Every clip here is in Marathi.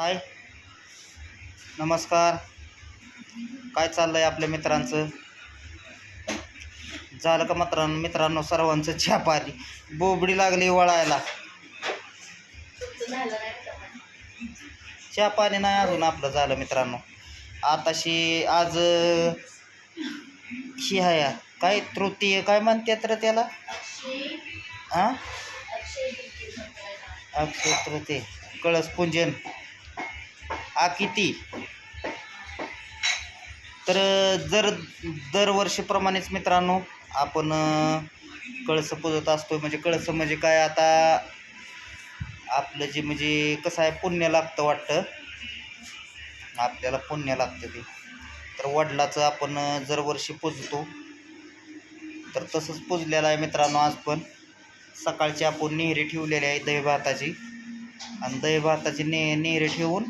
हाय. नमस्कार. काय चाललं आहे आपल्या मित्रांचं? झालं का मित्रांनो मित्रांनो सर्वांचं छापारी बोबडी लागली वळायला. चहा पाणी नाही अजून आपलं झालं मित्रांनो. आताशी आज अं, ही काय तृतीय काय म्हणते तर त्याला? हां? अक्षय तृतीय. कळस पूजन. हा किती? तर जर दरवर्षीप्रमाणेच मित्रांनो आपण कळसं कळस पूजत असतो म्हणजे कळसं म्हणजे काय? आता आपलं जे म्हणजे कसं आहे पुण्य लागतं वाटतं. आपल्याला पुण्य लागतं ते. तर वडिलाचं आपण दरवर्षी पुजतो. तर तसंच पुजलेलं आहे मित्रांनो आज पण. सकाळची आपण नेहरी ठेवलेली आहे दही भाताची आणि दही भाताची ने नेहरी ठेवून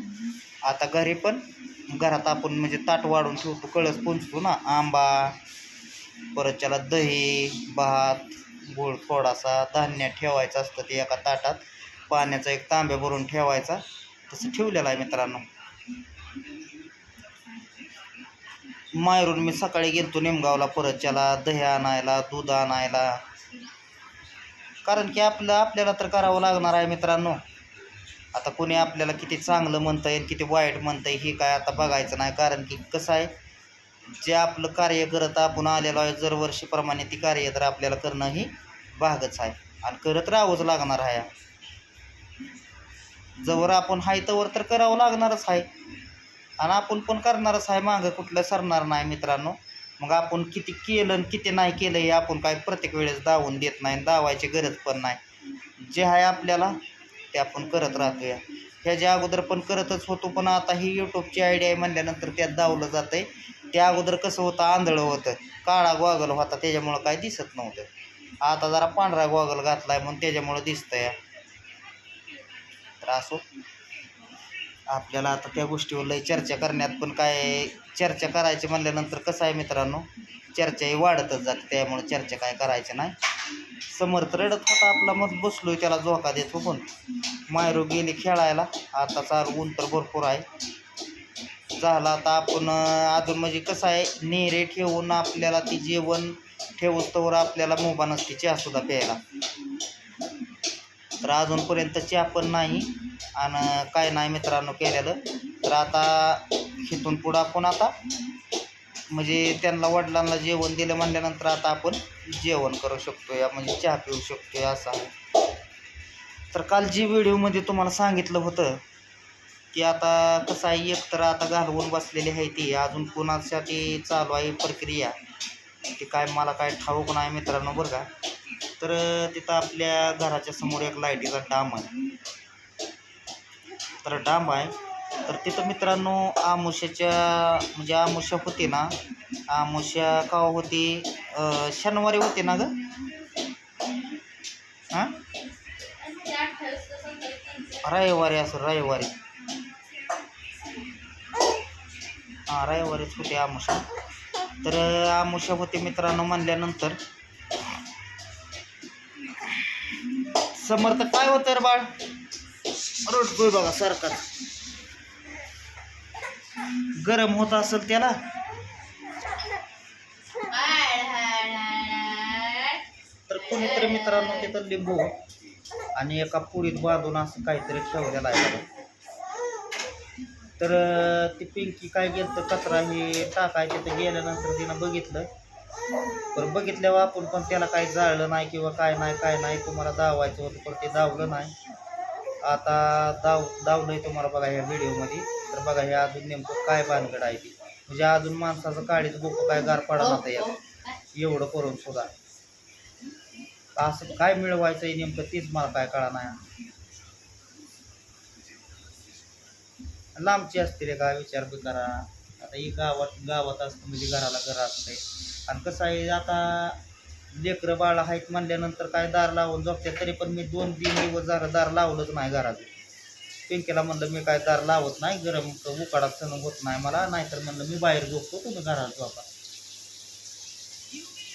आता घरी पण घरात आपण म्हणजे ताट वाढून ठेवतो कळस पुंजतो ना आंबा परत त्याला दही भात गूळ थोडासा धान्य ठेवायचं असतं ते एका ताटात पाण्याचा एक तांब्या भरून ठेवायचा तसं ठेवलेला आहे मित्रांनो. मायरून मी सकाळी गेलतो निमगावला परत त्याला दही आणायला दूध आणायला. कारण की आपलं आपल्याला तर करावं लागणार आहे मित्रांनो. आता कोणी आपल्याला किती चांगलं म्हणतं येईल किती वाईट म्हणता येईल हे काय आता बघायचं नाही. कारण की कसं आहे जे आपलं कार्य करत आपण आलेलो आहे दरवर्षीप्रमाणे ती कार्य तर आपल्याला करणं ही भागच आहे. आणि करत राहावंच लागणार आहे. जवळ आपण हाय तवर तर करावं लागणारच आहे. आणि आपण पण करणारच आहे मागं कुठलं सरणार नाही मित्रांनो. मग आपण किती केलं आणि किती नाही केलं हे आपण काय प्रत्येक वेळेस दावून देत नाही आणि दावायची गरज पण नाही. जे आहे आपल्याला ते आपण करत राहतो या ह्याच्या अगोदर पण करतच होतो पण आता ही यूट्यूबची आयडिया आहे म्हणल्यानंतर त्यात दावलं जातं आहे त्या अगोदर कसं होतं आंधळं होतं. काळा गॉगल होता त्याच्यामुळं काय दिसत नव्हतं. आता जरा पांढरा गॉगल घातला आहे म्हणून त्याच्यामुळं दिसतं या तर असो आपल्याला आता त्या गोष्टीवर लई चर्चा करण्यात पण काय चर्चा करायची म्हणल्यानंतर कसं आहे मित्रांनो चर्चा ही वाढतच जाते त्यामुळे चर्चा काय करायची नाही. समर्थ रडत होता आपला मग बसलोय त्याला झोका देतो पण मायरो गेली खेळायला. आता चार ऊन तर भरपूर आहे. झाला आता आपण अजून म्हणजे कसं आहे नेरे ठेवून आपल्याला ती जेवण ठेवस्तोवर आपल्याला मोबा नसते चहासुद्धा प्यायला. तर अजूनपर्यंत चहा पण नाही आणि काय नाही मित्रांनो केलेलं. तर आता इथून पुढं आपण आता म्हणजे त्यांना वडिलांना जेवण दिलं म्हणल्यानंतर आता आपण जेवण करू शकतो या म्हणजे चहा पिऊ शकतो असं आहे. तर काल जी व्हिडिओमध्ये तुम्हाला सांगितलं होतं की आता कसं आहे एक तर आता घालवून बसलेली आहे ती अजून कोणासाठी चालू आहे प्रक्रिया ती काय मला काय ठाऊक नाही मित्रांनो बरं का. तर तिथं आपल्या घराच्या समोर एक लाईटीचा डाम आहे. तर डांब आहे. तर तिथं मित्रांनो आमुष्याच्या म्हणजे आमुष्या होती ना आमुष्या का होती? शनिवारी होती ना ग? हां? रविवारी असं रविवारी. हां रविवारीच होते आमुषा तर आमुषा होते मित्रांनो म्हणल्यानंतर समर्थ काय होतं रे बाळ? रडतोय बघा सरकार गरम होत असेल त्याला. तर कोणीतरी मित्रांनो तिथं लिंबू आणि एका पुरीत बांधून असं काहीतरी ठेवलेलं आहे तर ती पिंकी काय गेलं तर कचरा हे टाकायचे तर गेल्यानंतर तिनं बघितलं. पण बघितल्यावर आपण पण त्याला काही जाळलं नाही किंवा काय नाही काय नाही तुम्हाला दावायचं होतं पण ते दावलं नाही. आता दाव दावलंय तुम्हाला बघा ह्या व्हिडिओमध्ये तर बघा हे अजून नेमकं काय भानगड आहे ती. म्हणजे अजून माणसाचं काळीच बोक काय गार पडा नव्हतं यात. एवढं करून सुद्धा. असं काय मिळवायचं आहे नेमकं तेच मला काय कळा नाही. लांबची असते रे काय विचार बी करा. आता ही गावात गावात असतं म्हणजे घराला घर असतंय. आणि कसं आहे आता लेकरं बाळ आहेत म्हणल्यानंतर काय दार लावून झोपते तरी पण मी दोन तीन दिवस झालं दार लावलंच नाही घरात. पिंकीला म्हणलं मी काय दार लावत नाही गरम उकाडात सण होत नाही मला नाहीतर म्हणलं मी बाहेर झोपतो तुम्ही घरात झोपा.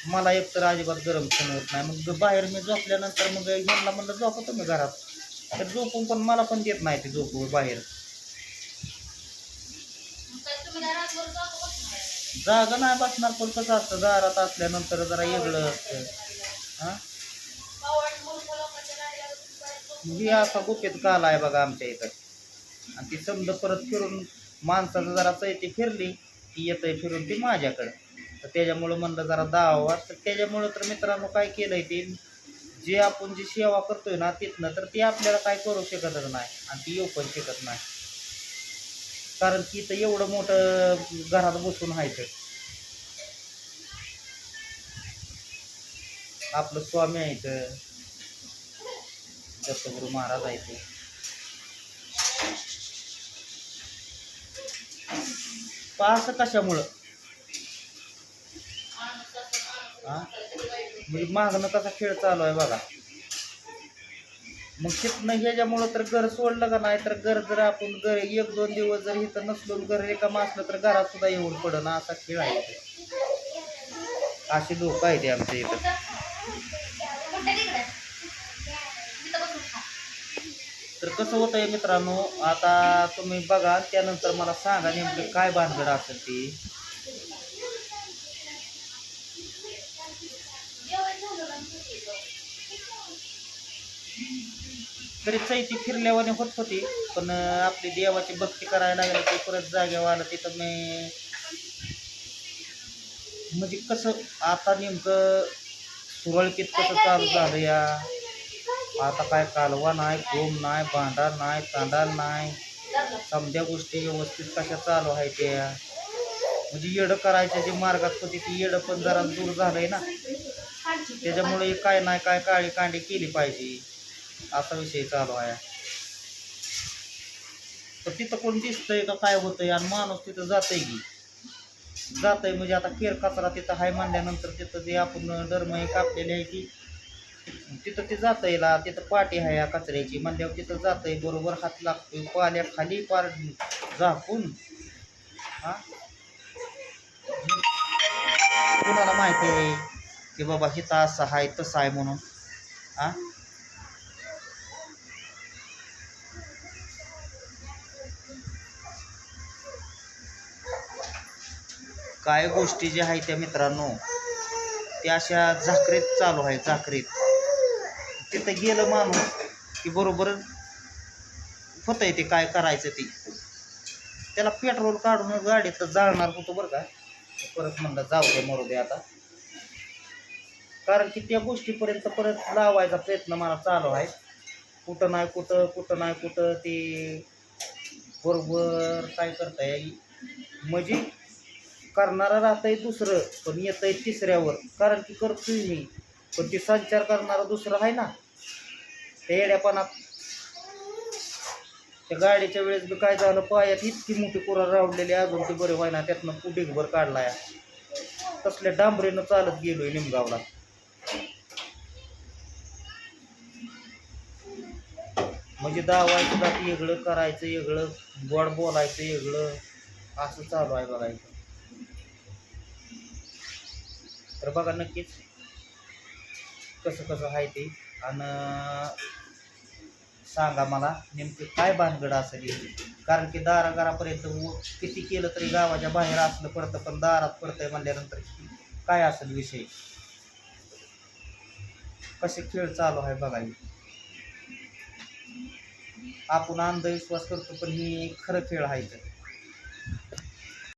मला एक तर अजिबात गरम सण होत नाही. मग बाहेर मी झोपल्यानंतर मग ह्यांना म्हणलं झोपा तुम्ही घरात. तर झोपून पण मला पण देत नाही ते झोपू बाहेर. जागा नाही बसणार पण कसं असतं दारात असल्यानंतर जरा वेगळं असतं. हा? ही असा गुपित काल आहे बघा आमच्या इथं. आणि ती समजा परत फिरून माणसाचं जरा चैती फिरली ती येतंय फिरून ती माझ्याकडं. तर त्याच्यामुळं म्हणलं जरा दावा तर त्याच्यामुळं तर मित्रांनो काय केलंय ते जे आपण जी सेवा करतोय ना तिथनं तर ती आपल्याला काय करू शकतच नाही आणि ती येऊ पण शकत नाही. कारण की इथं एवढं मोठं घरात बसून व्हायचं आपलं स्वामी आहे दत्तगुरु महाराज आहे ते. पास कशामुळं? हा? म्हणजे मागणं कसा खेळ चालू आहे बघा. मग तिथनं ह्याच्यामुळं तर घर सोडलं का नाही तर घर जर आपण घर एक दोन दिवस जर इथं नसलो घर रिकामा असलं तर घरात सुद्धा येऊन पडणं असा खेळ आहे. असे लोक आहेत आमच्या इथं. तर कसं होतंय मित्रांनो आता तुम्ही बघा त्यानंतर मला सांगा नेमकं काय भानगड असेल ती. तरी चैती फिरल्यावाने होत होती पण आपली देवाची भक्ती करायला लागली की परत जागेवर आलं तिथं मी म्हणजे कसं आता नेमकं सुरळकीत कसं चालू झालं या? आता काय कालवा नाही कोंब नाही भांडार नाही तांडार नाही. समध्या गोष्टी व्यवस्थित कशा चालू आहे त्या? म्हणजे येडं करायच्या जे मार्गात होती ती येडं पण जरा दूर झालंय ना. त्याच्यामुळे काय नाही काय काळी कांडी केली पाहिजे. असा विषय चालू आहे. तर तिथं कोण दिसतंय का काय होतंय? आणि माणूस तिथं जातंय की. जातंय म्हणजे आता केर कचरा तिथं हाय मानल्यानंतर तिथं जे आपण डरमय कापलेले आहे की तिथं ते जातंय ला तिथं पाटी आहे या कचऱ्याची. म्हणल्यावर तिथं जातंय बरोबर हात लागतोय पाल्या खाली पार झाकून. हा? कुणाला माहिती आहे की बाबा हिथं असं आहे तसं आहे म्हणून? हा? काय गोष्टी ज्या आहेत त्या मित्रांनो त्या अशा झाकरीत चालू आहे झाकरीत. तिथं गेलं माणूस की बरोबर होतंय ते काय करायचं ते. त्याला पेट्रोल काढून गाडीत जाळणार होतो बरं का. परत म्हणलं जाऊ दे मरू दे आता. कारण की त्या गोष्टीपर्यंत परत लावायचा प्रयत्न मला चालू आहे. कुठं नाही कुठं कुठं नाही कुठं ते बरोबर काय करता येईल म्हणजे करणारा राहतंय दुसरं पण येतंय तिसऱ्यावर. कारण की करतोय मी. पण ती संचार करणारा दुसरं आहे ना. त्या येड्यापणात. त्या गाडीच्या वेळेस बी काय झालं पायात इतकी मोठी कुरा रावलेली अजून ते बरे व्हायना त्यातनं काढला आहे तसल्या डांबरीनं चालत गेलोय निमगावला. म्हणजे दावायचं दात वेगळं करायचं वेगळं गोड बोलायचं वेगळं असं चालू आहे बघायचं. तर बघा नक्कीच. कसं कसं आहे ते. आणि सांगा मला नेमकं काय भानगड असेल कारण की दाराघरापर्यंत व- किती केलं तरी गावाच्या बाहेर असलं पडतं पण दारात पडतंय म्हणल्यानंतर काय असेल विषय? कसे खेळ चालू आहे बघा आपण अंधविश्वास करतो पण ही खरं खेळ आहे तर